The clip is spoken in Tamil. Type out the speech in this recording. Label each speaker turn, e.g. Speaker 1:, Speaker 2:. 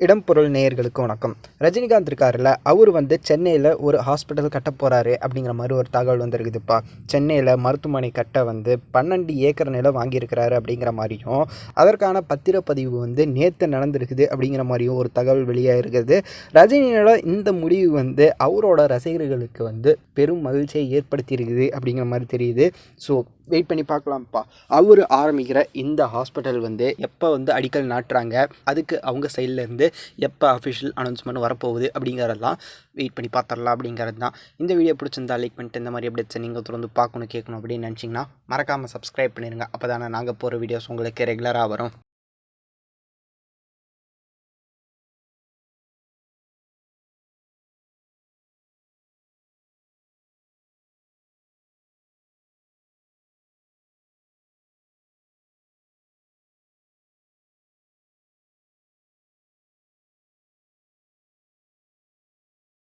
Speaker 1: இடம் பொருள் நேயர்களுக்கு வணக்கம். ரஜினிகாந்த் இருக்காருல்ல அவர் வந்து சென்னையில் ஒரு ஹாஸ்பிட்டல் கட்ட போகிறாரு அப்படிங்கிற மாதிரி ஒரு தகவல் வந்துருக்குதுப்பா. சென்னையில் மருத்துவமனை கட்ட வந்து பன்னெண்டு ஏக்கர் நிலம் வாங்கியிருக்கிறாரு அப்படிங்கிற மாதிரியும் அதற்கான பத்திரப்பதிவு வந்து நேற்று நடந்திருக்குது அப்படிங்கிற மாதிரியும் ஒரு தகவல் வெளியாக இருக்குது ரஜினியோட இந்த முடிவு வந்து அவரோட ரசிகர்களுக்கு வந்து பெரும் மகிழ்ச்சியை ஏற்படுத்தியிருக்குது அப்படிங்கிற மாதிரி தெரியுது. ஸோ வெயிட் பண்ணி பார்க்கலாம்ப்பா. அவர் ஆரம்பிக்கிற இந்த ஹாஸ்பிட்டல் வந்து எப்போ வந்து அடிக்கல் நாட்டுறாங்க? அதுக்கு அவங்க சைட்லேருந்து எப்போ அஃபிஷியல் அனௌன்ஸ்மெண்ட் வரப்போகுது அப்படிங்கிறதெல்லாம் வெயிட் பண்ணி பார்த்துடலாம் அப்படிங்கிறது தான். இந்த வீடியோ பிடிச்சிருந்தா லைக் பண்ணிட்டு இந்த மாதிரி அப்டேட்ஸை நீங்கள் தொடர்ந்து பார்க்கணும் கேட்கணும் அப்படின்னு நினச்சிங்கன்னா மறக்காமல் சப்ஸ்கிரைப் பண்ணிடுங்க அப்போ தானே நாங்கள் போகிற வீடியோஸ் உங்களுக்கு ரெகுலராக வரும்.